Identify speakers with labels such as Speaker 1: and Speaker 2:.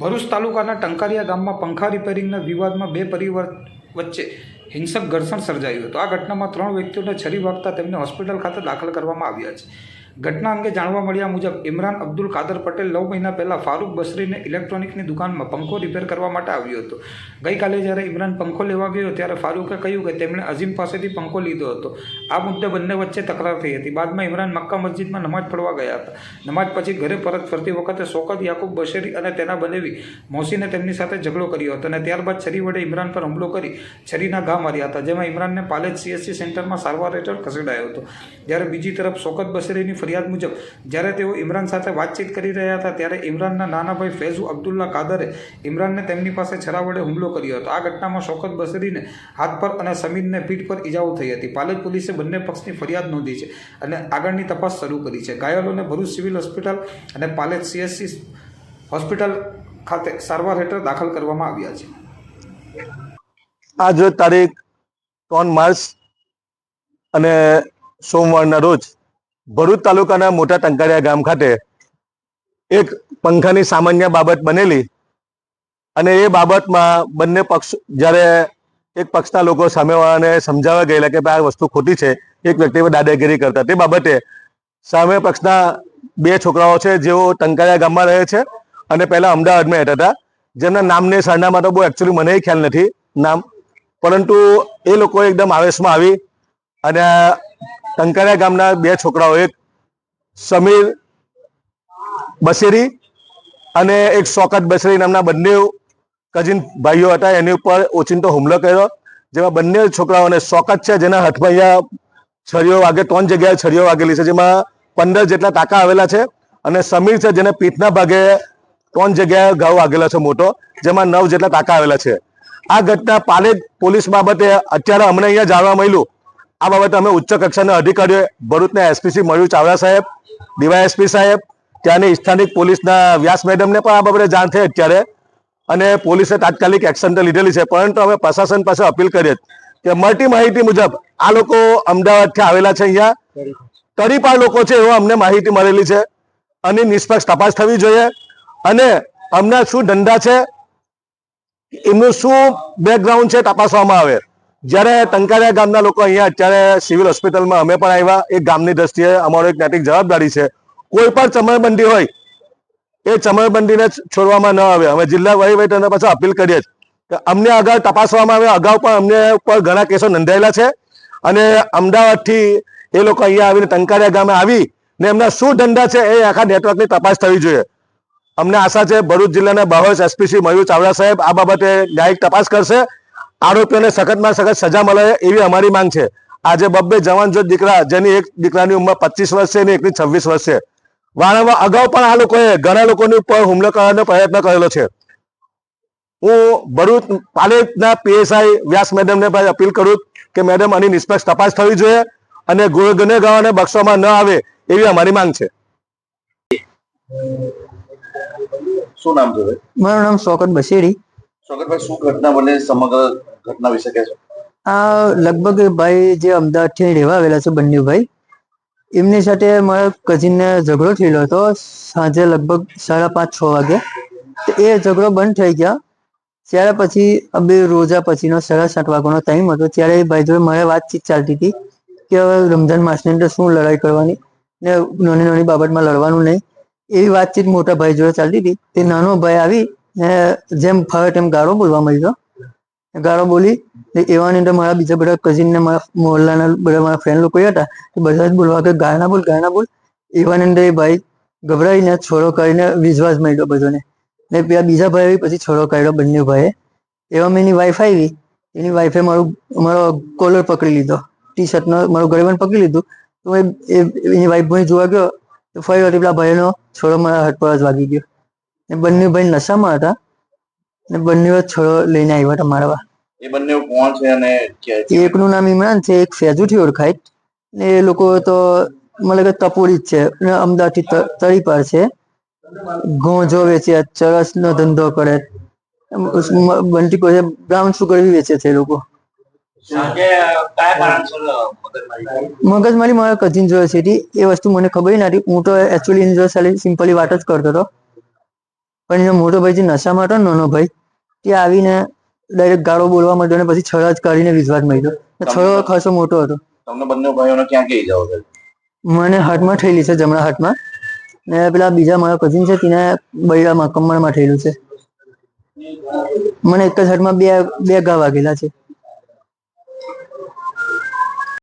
Speaker 1: ભરૂચ તાલુકાના ટંકારિયા ગામમાં પંખા રિપેરિંગના વિવાદમાં બે પરિવાર વચ્ચે હિંસક ઘર્ષણ સર્જાયું હતું. આ ઘટનામાં ત્રણ વ્યક્તિઓને છરી વાગતા તેમને હોસ્પિટલ ખાતે દાખલ કરવામાં આવ્યા છે. ઘટના અંગે જાણવા મળ્યા મુજબ, ઇમરાન અબ્દુલ કાદર પટેલ નવ મહિના પહેલાં ફારૂક બસરીને ઇલેક્ટ્રોનિકની દુકાનમાં પંખો રિપેર કરવા માટે આવ્યો હતો. ગઈકાલે જ્યારે ઇમરાન પંખો લેવા ગયો, ત્યારે ફારૂકે કહ્યું કે તેમણે અઝીમ પાસેથી પંખો લીધો હતો. આ મુદ્દે બંને વચ્ચે તકરાર થઈ હતી. બાદમાં ઇમરાન મક્કા મસ્જિદમાં નમાજ પડવા ગયા હતા. નમાજ પછી ઘરે પરત ફરતી વખતે શોકત યાકુબ બશેરી અને તેના બનેવી મોસીને તેમની સાથે ઝઘડો કર્યો હતો અને ત્યારબાદ છરી વડે ઇમરાન પર હુમલો કરી છરીના ઘા માર્યા હતા, જેમાં ઇમરાનને પાલેજ સીએસસી સેન્ટરમાં સારવાર હેઠળ ખસેડાયો હતો. જ્યારે બીજી તરફ શોકત બશેરીની ફરિયાદ મુજબ, જ્યારે તેઓ ઇમરાન સાથે વાતચીત કરી રહ્યા હતા, ત્યારે ઇમરાનના નાના ભાઈ ફૈઝુ અબ્દુલ્લા કાદરે ઇમરાનને તેમની પાસે છરા વડે હુમલો કર્યો હતો. આ ઘટનામાં શોકત બસરીને હાથ પર અને સમીરને પીઠ પર ઈજાઓ થઈ હતી. પાલેજ પોલીસે બંને પક્ષની ફરિયાદ નોંધી છે અને આગળની તપાસ શરૂ કરી છે. ઘાયલોને ભરૂચ સિવિલ હોસ્પિટલ અને પાલેજ સીએસસી હોસ્પિટલ ખાતે સારવાર હેઠળ દાખલ કરવામાં આવ્યા છે.
Speaker 2: આજ તારીખ ત્રણ માર્ચ અને સોમવારના રોજ ભરૂચ તાલુકાના મોટા ટંકારિયા ગામ ખાતે એક પંખાની સામાન્ય બાબત બનેલી અને એ બાબતમાં બંને પક્ષ, જ્યારે એક પક્ષના લોકો સામેવાળાને સમજાવવા ગયેલા કે ભાઈ આ વસ્તુ ખોટી છે, એક વ્યક્તિ દાદાગીરી કરતા. તે બાબતે સામે પક્ષના બે છોકરાઓ છે, જેઓ ટંકારિયા ગામમાં રહે છે અને પહેલા અમદાવાદમાં રહેતા હતા. જેમના નામને સરનામા તો બહુ એકચ્યુઅલી મને ખ્યાલ નથી, નામ. પરંતુ એ લોકો એકદમ આવેશમાં આવી અને આ ટંકારિયા ગામના બે છોકરાઓ, એક સમીર બસેરી અને એક શોકત બસેરી નામના બંને કઝિન ભાઈઓ હતા. એની ઉપર ઓચિંતો હુમલો કર્યો. જેમાં બંને છોકરાઓને શોકત છે, જેના હાથમાં અહીંયા છરીઓ વાગે, ત્રણ જગ્યાએ છરીઓ વાગેલી છે, જેમાં પંદર જેટલા ટાંકા આવેલા છે અને સમીર છે, જેને પીઠના ભાગે ત્રણ જગ્યાએ ઘાવ વાગેલો છે મોટો, જેમાં નવ જેટલા ટાંકા આવેલા છે. આ ઘટના પાલેજ પોલીસ બાબતે અત્યારે અમને અહીંયા જાણવા મળ્યું. આ બાબતે અમે ઉચ્ચ કક્ષાના અધિકારીઓ, ભરૂચના એસપીસી મયુર ચાવડા સાહેબ ડીવાયએસપી સાહેબ, ત્યાંની સ્થાનિક પોલીસના વ્યાસ મેડમને પણ આ બાબતે જાણ થઈ અત્યારે. અને પોલીસે તાત્કાલિક એક્શન તો લીધેલી છે, પરંતુ અમે પ્રશાસન પાસે અપીલ કરીએ કે મળતી માહિતી મુજબ આ લોકો અમદાવાદથી આવેલા છે અહીંયા. તરીપાર લોકો છે એવો અમને માહિતી મળેલી છે. અને નિષ્પક્ષ તપાસ થવી જોઈએ. અને અમને શું ધંધા છે, એમનું શું બેકગ્રાઉન્ડ છે તપાસવામાં આવે. જ્યારે ટંકારિયા ગામના લોકો અહીંયા અત્યારે સિવિલ હોસ્પિટલમાં અમે પણ આવ્યા. એક ગામની દ્રષ્ટિએ અમારો એક નૈતિક જવાબદારી છે. કોઈ પણ ચમરબંધી હોય, એ ચમરબંધીને છોડવામાં ન આવે. અમે જિલ્લા વહીવટીને પાછા અપીલ કરીએ કે અમને આગળ તપાસવામાં આવે. અગાઉ પણ અમને ઉપર ઘણા કેસો નોંધાયેલા છે. અને અમદાવાદથી એ લોકો અહીંયા આવીને ટંકારિયા ગામે આવી ને એમના શું ધંધા છે એ આખા નેટવર્કની તપાસ થવી જોઈએ. અમને આશા છે ભરૂચ જિલ્લાના બાહોશ એસપીસી મયુર ચાવડા સાહેબ આ બાબતે ન્યાયિક તપાસ કરશે. આરોપીઓને સખતમાં સખત સજા મળે એવી અમારી માંગ છે. આજે બબ્બે જવાન જો દીકરા જેની એક દીકરાની ઉંમર પચીસ વર્ષ છે અને એકની છવ્વીસ વર્ષ છે. વારંવાર અગાઉ પણ આ લોકોએ ઘણા લોકોની ઉપર હુમલો કરવાનો પ્રયત્ન કરેલો છે. હું ભરૂચ પાલેજના પીએસઆઈ વ્યાસ મેડમને અપીલ કરું કે મેડમ આની નિષ્પક્ષ તપાસ થવી જોઈએ અને ગુનેગારોને બક્ષવામાં ન આવે એવી અમારી માંગ છે.
Speaker 3: શું નામ છે
Speaker 4: મારું નામ શોકત બશેરી આ લગભગ ભાઈ જે અમદાવાદથી રહેવા આવેલા છે બંને ભાઈ એમની સાથે મારા કઝિનને ઝઘડો થયેલો હતો. સાંજે લગભગ સાડા પાંચ, છ વાગે. એ ઝઘડો બંધ થઈ ગયા. ત્યારે પછી બે રોજા પછીનો સાડા સાત વાગ્યાનો ટાઈમ હતો. ત્યારે એ ભાઈ જોડે મારે વાતચીત ચાલતી હતી કે હવે રમઝાન માસની અંદર શું લડાઈ કરવાની ને નાની નાની બાબતમાં લડવાનું નહીં. એવી વાતચીત મોટા ભાઈ જોડે ચાલતી હતી. તે નાનો ભાઈ આવી ને જેમ ફાવે તેમ ગાળો બોલવા માંડ્યો ગાળો બોલી એવાની અંદર મારા બીજા બધા કઝિન ને મારા મોહલ્લાના બધા મારા ફ્રેન્ડ લોકો હતા તો બધા જ બોલવા કે ગાળના બોલ ગાળના બોલ. એવાની અંદર એ ભાઈ ગભરાઈને છોડો કરીને વિશ્વાસ માંડ્યો બધાને. ને પેલા બીજા ભાઈ આવી પછી છોડો કાઢ્યો બંને ભાઈએ. એવા એની વાઈફ આવી. એની વાઈફે મારું, મારો કોલર પકડી લીધો. ટી શર્ટનો મારું ગળેબંધ પકડી લીધું. તો એ એની વાઈફ જોવા ગયો તો ફરી પેલા ભાઈનો છોડો મારા હાથ પર જ વાગી ગયો. ને બંને ભાઈ નશામાં હતા. ને બંને છોડો લઈને આવ્યા હતા મારવા
Speaker 3: એ બંને કોણ છે અને
Speaker 4: એકનું નામ ઇમરાન છે એક ફેજુથી ઓળખાય. ને એ લોકો તો મને કે તપોડી જ છે. ને અમદાવાદથી તળીપાર છે. ગોંજો વેચે ચરસ નો ધંધો કરે. બંટી કોઈ બ્રાઉન સુગર બી વેચે છે એ લોકો. મગજમારી મારા કઝિન જોયો છે. એ વસ્તુ મને ખબર નથી હું તો એકચ્યુઅલી એની જોડે સિમ્પલી વાત જ કરતો હતો. પણ એનો મોટો ભાઈ જે નશામાં હતો નાનો ભાઈ તે આવીને ડાયરેક્ટ ગાળો બોલવા માંડ્યો અને પછી છળ જ કાઢીને વિશ્વાસ માંડ્યો છળો ખાસો મોટો હતો.
Speaker 3: તમને બંને ભાઈઓને ક્યાં કહી થઈ
Speaker 4: મને હાથમાં થયેલી છે જમણા હાથમાં. ને પેલા બીજા મારા કઝિન છે તેને બૈરામાં કમરમાં થયેલું છે. મને એક જ હાથમાં બે બે ઘા વાગેલા છે.